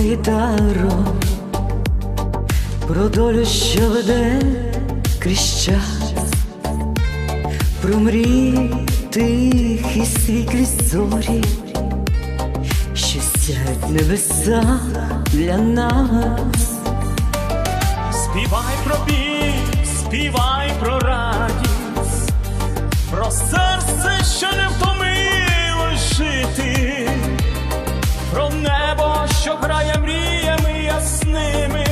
гітаро, про долю, що веде крізь час, про мрії тихі світлі зорі, що сяють небеса для нас. Співай про біль, співай про радість, про серце, що не втомилось жити, про небо, що грає мріями ясними,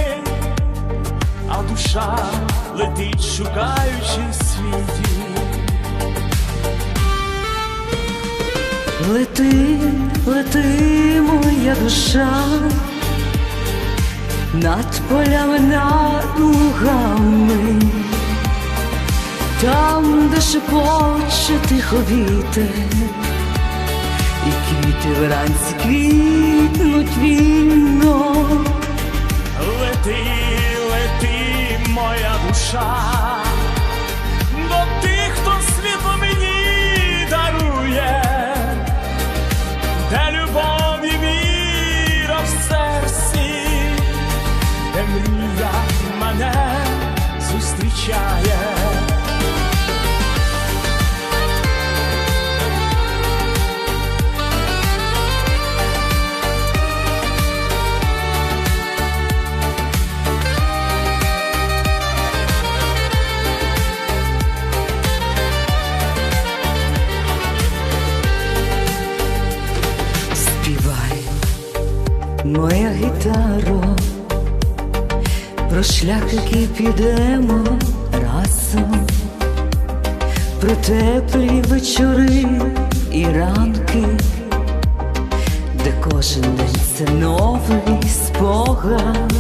а душа летить, шукаючи свій дім. Лети, лети, моя душа, над полями, над лугами, там, де шепоче тихо вітер, і квіти вранці квітнуть вільно. Лети, лети, моя душа, до тих, хто світло мені дарує, де любов і віра де мрія мене зустрічає. Моя гітаро, про шлях, який підемо разом, про теплі вечори і ранки, де кожен день це новий спогад.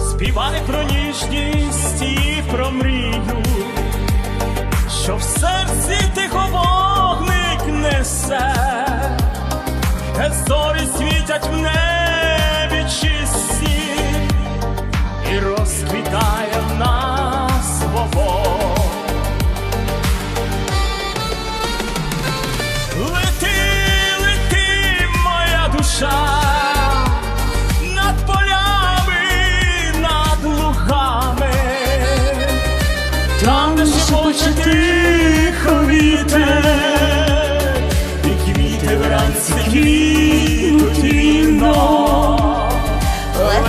Співай про ніжність де зорі світять в небі чисті, і розквітає в нас вогонь. Лети, лети, моя душа, над полями, над лугами, там, де шепоче тихо вітер, і квіти вранці квітнуть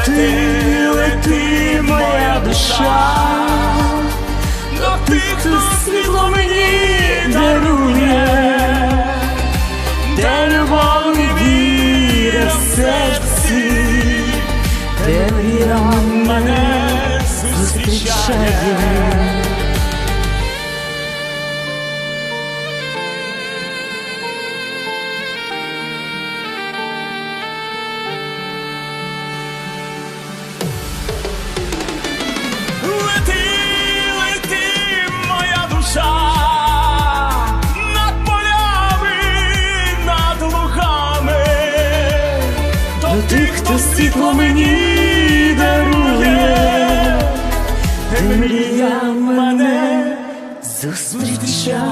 Лети, лети, моя душа, до тих, хто світло мені дарує, де любов і віра в серці, де віра мене зустрічає. До тих, хто світло мені дарує, де мрія мене Зустрічає.